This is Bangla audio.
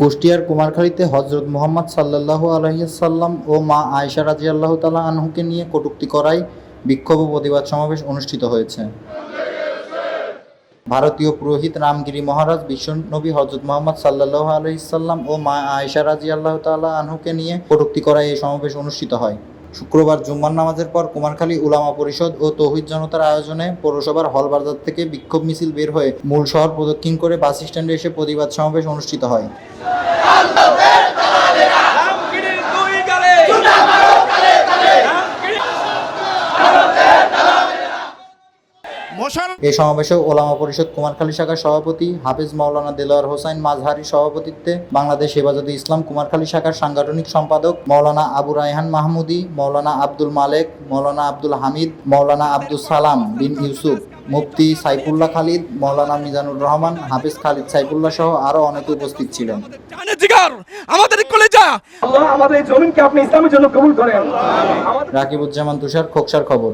কুষ্টিয়ার কুমারখালীতে হজরত মোহাম্মদ সাল্লাহ আলহিসাল্লাম ও মা আয়সা রাজি আল্লাহ তালা আনহুকে নিয়ে কটুক্তি করায় বিক্ষোভ প্রতিবাদ সমাবেশ অনুষ্ঠিত হয়েছে। ভারতীয় পুরোহিত রামগিরি মহারাজ বিশ্বনবী হজরত মোহাম্মদ সাল্লাহ আলহিসাল্লাম ও মা আয়সা রাজি আল্লাহ তালা আনহুকে নিয়ে কটুক্তি করায় এই সমাবেশ অনুষ্ঠিত হয়। শুক্রবার জুম্মার নামাজের পর কুমারখালী উলামা পরিষদ ও তৌহিদ জনতার আয়োজনে পৌরসভার হলবাজার থেকে বিক্ষোভ মিছিল বের হয়ে মূল শহর প্রদক্ষিণ করে বাস স্ট্যান্ডে এসে প্রতিবাদ সমাবেশ অনুষ্ঠিত হয়। মশাল এই সমাবেশে ওলামা পরিষদ কুমারখালী শাখার সভাপতি হাফিজ মাওলানা দেলোয়ার হোসাইন মাজহারি সভাপতিত্বে বাংলাদেশ হেফাজতে ইসলাম কুমারখালী শাখার সাংগঠনিক সম্পাদক মাওলানা আবু রায়হান মাহমুদি মাওলানা আব্দুল মালেক মাওলানা আব্দুল হামিদ মাওলানা আব্দুল সালাম বিন ইউসুফ মুফতি সাইফুল্লাহ খালিদ মাওলানা মিজানুর রহমান হাফিজ খালিদ সাইফুল্লাহ সহ আরও অনেকে উপস্থিত ছিলেন। আমাদের কলেজা। আল্লাহ আমাদের জমিনকে আপনি ইসলামের জন্য কবুল করেন। রাকিবুজ্জামান তুষার খোকসার খবর।